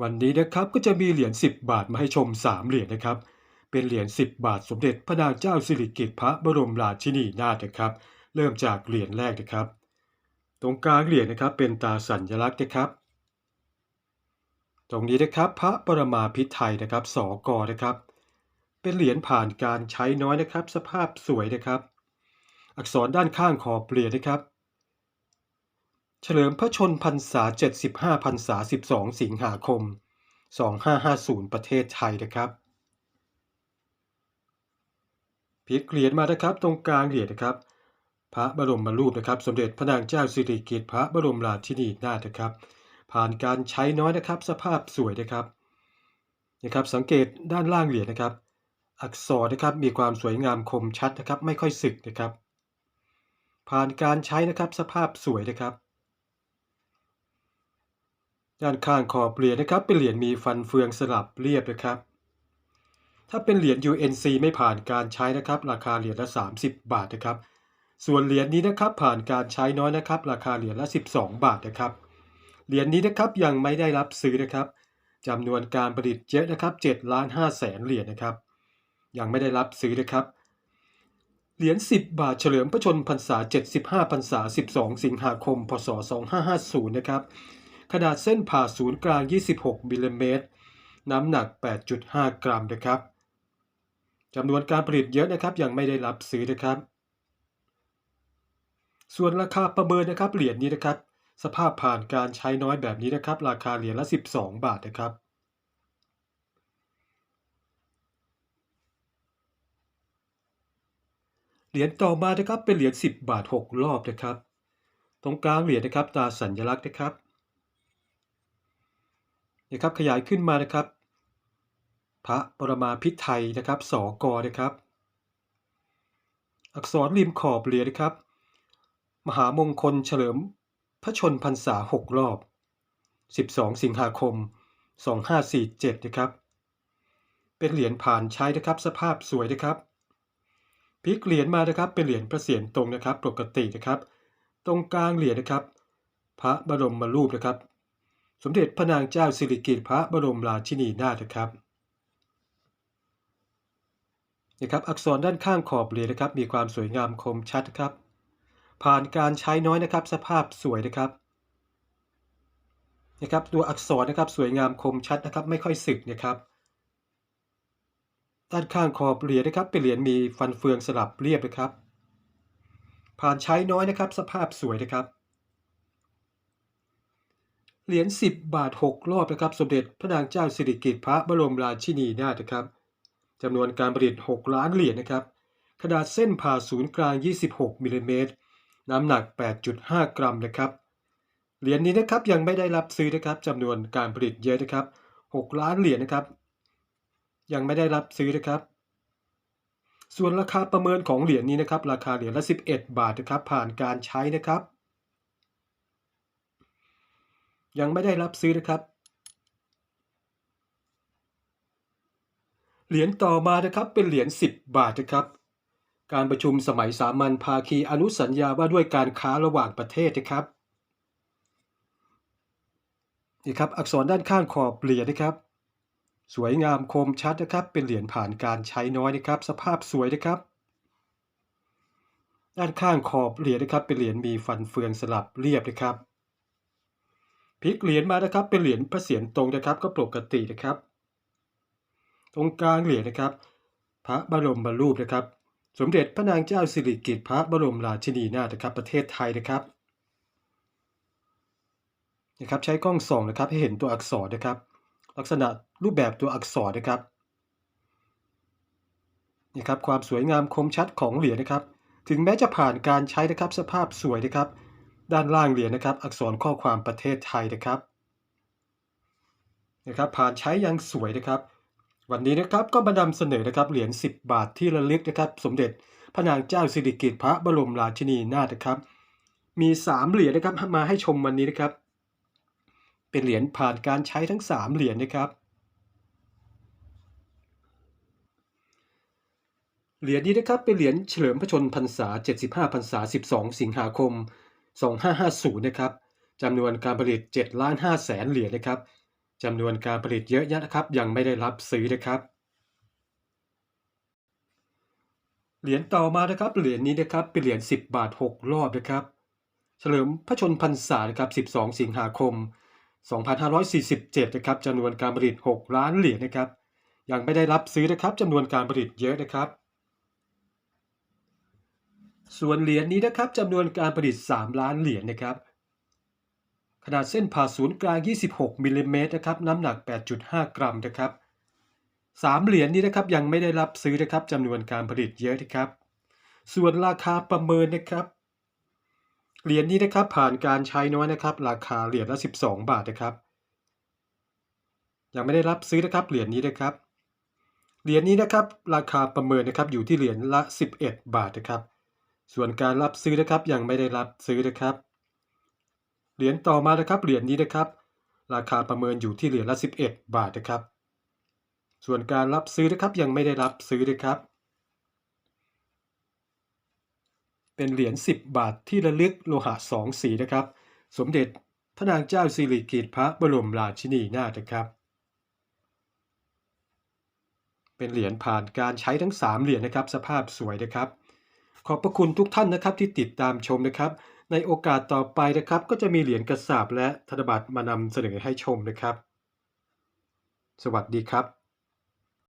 วันนี้นะครับก็จะมีเหรียญ10 บาทมาให้ชม 3 เหรียญนะครับ เป็นเหรียญ10 บาทสมเด็จพระนางเจ้าสิริกิติ์พระบรมราชินีนาถนะครับ เริ่มจากเหรียญแรกนะครับ ตรงกลางเหรียญนะครับเป็นตาสัญลักษณ์นะครับ ตรงนี้นะครับพระปรมาภิไธยนะครับสอกอนะครับ เป็นเหรียญผ่านการใช้น้อยนะครับ สภาพสวยนะครับ อักษรด้านข้างขอบเหรียญนะครับ เฉลิมพระชนพรรษา 75พรรษา 12 สิงหาคม 2550 ประเทศไทยนะครับพลิกเหรียญมานะครับ ตรงกลางเหรียญนะครับ พระบรมรูปนะครับ สมเด็จพระนางเจ้าสิริกิติ์พระบรมราชินีนาถนะครับ ผ่านการใช้น้อยนะครับ สภาพสวยนะครับนะครับ สังเกตด้านล่างเหรียญนะครับ อักษรนะครับมีความสวยงามคมชัดนะครับ ไม่ค่อยสึกนะครับ ผ่านการใช้นะครับสภาพสวยนะครับ ด้านข้างขอบเหรียญนะครับ เป็นเหรียญมีฟันเฟืองสลับเรียบนะครับ ถ้าเป็นเหรียญ UNC ไม่ผ่านการใช้นะครับ ราคาเหรียญละ 30 บาทนะครับ ส่วนเหรียญนี้นะครับผ่านการใช้น้อยนะครับ ราคาเหรียญละ 12 บาทนะครับ เหรียญนี้นะครับยังไม่ได้รับซื้อนะครับจำนวนการผลิตเยอะนะครับ7ล้าน5แสนเหรียญนะครับ ยังไม่ได้รับซื้อนะครับเหรียญ 10 บาทเฉลิมพระชนพรรษา 75พรรษา 12 สิงหาคม พศ 2550 นะครับ ขนาดเส้นผ่าศูนย์กลาง 26มิลลิเมตร น้ำหนัก 8.5 กรัมนะครับจำนวนการผลิตเยอะนะครับ ยังไม่ได้รับซื้อนะครับ ส่วนราคาประเมินนะครับ เหรียญนี้นะครับ สภาพผ่านการใช้น้อยแบบนี้นะครับ ราคาเหรียญละ 12 บาทนะครับเหรียญต่อมานะครับเป็นเหรียญ10 บาท 6 รอบนะครับ ตรงกลางเหรียญนะครับตาสัญลักษณ์นะครับ นะครับขยายขึ้นมานะครับ พระปรมาภิไธยนะครับสอกอนะครับ อักษรริมขอบเหรียญนะครับ มหามงคลเฉลิมพระชนพรรษา6รอบ 12 สิงหาคม 2547 นะครับ เป็นเหรียญผ่านใช้นะครับ สภาพสวยนะครับพลิกเหรียญมานะครับเป็นเหรียญพระเศียรตรงนะครับ ปกตินะครับ ตรงกลางเหรียญนะครับ พระบรมรูปนะครับ สมเด็จพระนางเจ้าสิริกิติ์พระบรมราชินีนาถครับนะครับอักษรด้านข้างขอบเหรียญนะครับ มีความสวยงามคมชัดครับ ผ่านการใช้น้อยนะครับ สภาพสวยนะครับนะครับ ตัวอักษรนะครับสวยงามคมชัดนะครับ ไม่ค่อยสึกนะครับ ด้านข้างขอบเหรียญนะครับ เป็นเหรียญมีฟันเฟืองสลับเรียบนะครับ ผ่านใช้น้อยนะครับ สภาพสวยนะครับ เหรียญ10 บาท 6 รอบนะครับ สมเด็จพระนางเจ้าสิริกิติ์พระบรมราชินีนาถนะครับจำนวนการผลิต 6 ล้านเหรียญนะครับ ขนาดเส้นผ่าศูนย์กลาง 26มิลลิเมตรน้ำหนัก 8.5 กรัมนะครับ เหรียญนี้นะครับยังไม่ได้รับซื้อนะครับจำนวนการผลิตเยอะนะครับ 6 ล้านเหรียญนะครับ ยังไม่ได้รับซื้อนะครับ ส่วนราคาประเมินของเหรียญนี้นะครับ ราคาเหรียญละ 11 บาทนะครับ ผ่านการใช้นะครับ ยังไม่ได้รับซื้อนะครับ เหรียญต่อมานะครับเป็นเหรียญ10 บาทนะครับ การประชุมสมัยสามัญภาคีอนุสัญญาว่าด้วยการค้าระหว่างประเทศนะครับนี่ครับอักษรด้านข้างขอบเหรียญนะครับ สวยงามคมชัดนะครับ เป็นเหรียญผ่านการใช้น้อยนะครับ สภาพสวยนะครับ ด้านข้างขอบเหรียญนะครับ เป็นเหรียญมีฟันเฟืองสลับเรียบนะครับ พลิกเหรียญมานะครับ เป็นเหรียญพระเศียรตรงนะครับ ก็ปกตินะครับ ตรงกลางเหรียญนะครับ พระบรมรูปนะครับ สมเด็จพระนางเจ้าสิริกิติ์พระบรมราชินีนาถนะครับ ประเทศไทยนะครับนะครับ ใช้กล้องส่องนะครับ ให้เห็นตัวอักษรนะครับ ลักษณะรูปแบบตัวอักษรนะครับนี่ครับ ความสวยงามคมชัดของเหรียญนะครับ ถึงแม้จะผ่านการใช้นะครับสภาพสวยนะครับ ด้านล่างเหรียญนะครับ อักษรข้อความประเทศไทยนะครับนะครับผ่านใช้ยังสวยนะครับ วันนี้นะครับก็มานำเสนอนะครับเหรียญ10 บาทที่ระลึกนะครับ สมเด็จพระนางเจ้าสิริกิติ์พระบรมราชินีนาถนะครับ มี 3 เหรียญนะครับมาให้ชมวันนี้นะครับ เป็นเหรียญผ่านการใช้ทั้ง 3 เหรียญนะครับเหรียญนี้นะครับเป็นเหรียญเฉลิมพระชนพรรษา 75พรรษา 12 สิงหาคม 2550 นะครับจำนวนการผลิต7ล้าน5แสนเหรียญนะครับจำนวนการผลิตเยอะแยะนะครับ ยังไม่ได้รับซื้อนะครับ เหรียญต่อมานะครับ เหรียญนี้นะครับเป็นเหรียญ10 บาท 6 รอบนะครับ เฉลิมพระชนพรรษานะครับ12 สิงหาคม 2547 นะครับจำนวนการผลิต 6 ล้านเหรียญนะครับ ยังไม่ได้รับซื้อนะครับจำนวนการผลิตเยอะนะครับ ส่วนเหรียญนี้นะครับจำนวนการผลิต 3 ล้านเหรียญนะครับ ขนาดเส้นผ่าศูนย์กลาง 26มิลลิเมตรนะครับน้ำหนัก 8.5 กรัมนะครับสามเหรียญนี้นะครับยังไม่ได้รับซื้อนะครับจำนวนการผลิตเยอะนะครับ ส่วนราคาประเมินนะครับเหรียญนี้นะครับผ่านการใช้น้อยนะครับ ราคาเหรียญละ12 บาทนะครับ ยังไม่ได้รับซื้อนะครับเหรียญนี้นะครับเหรียญนี้นะครับ ราคาประเมินนะครับอยู่ที่เหรียญละ 11 บาทนะครับ ส่วนการรับซื้อนะครับยังไม่ได้รับซื้อนะครับ เหรียญต่อมานะครับเหรียญนี้นะครับ ราคาประเมินอยู่ที่เหรียญละ 11 บาทนะครับ ส่วนการรับซื้อนะครับยังไม่ได้รับซื้อนะครับ เป็นเหรียญ10 บาทที่ระลึกโลหะสองสีนะครับ สมเด็จพระนางเจ้าสิริกิติ์พระบรมราชินีนาถนะครับ เป็นเหรียญผ่านการใช้ทั้ง 3 เหรียญนะครับ สภาพสวยนะครับ ขอบพระคุณทุกท่านนะครับที่ติดตามชมนะครับ ในโอกาสต่อไปนะครับ ก็จะมีเหรียญกระสาบและธนบัตรมานำเสนอให้ชมนะครับ สวัสดีครับ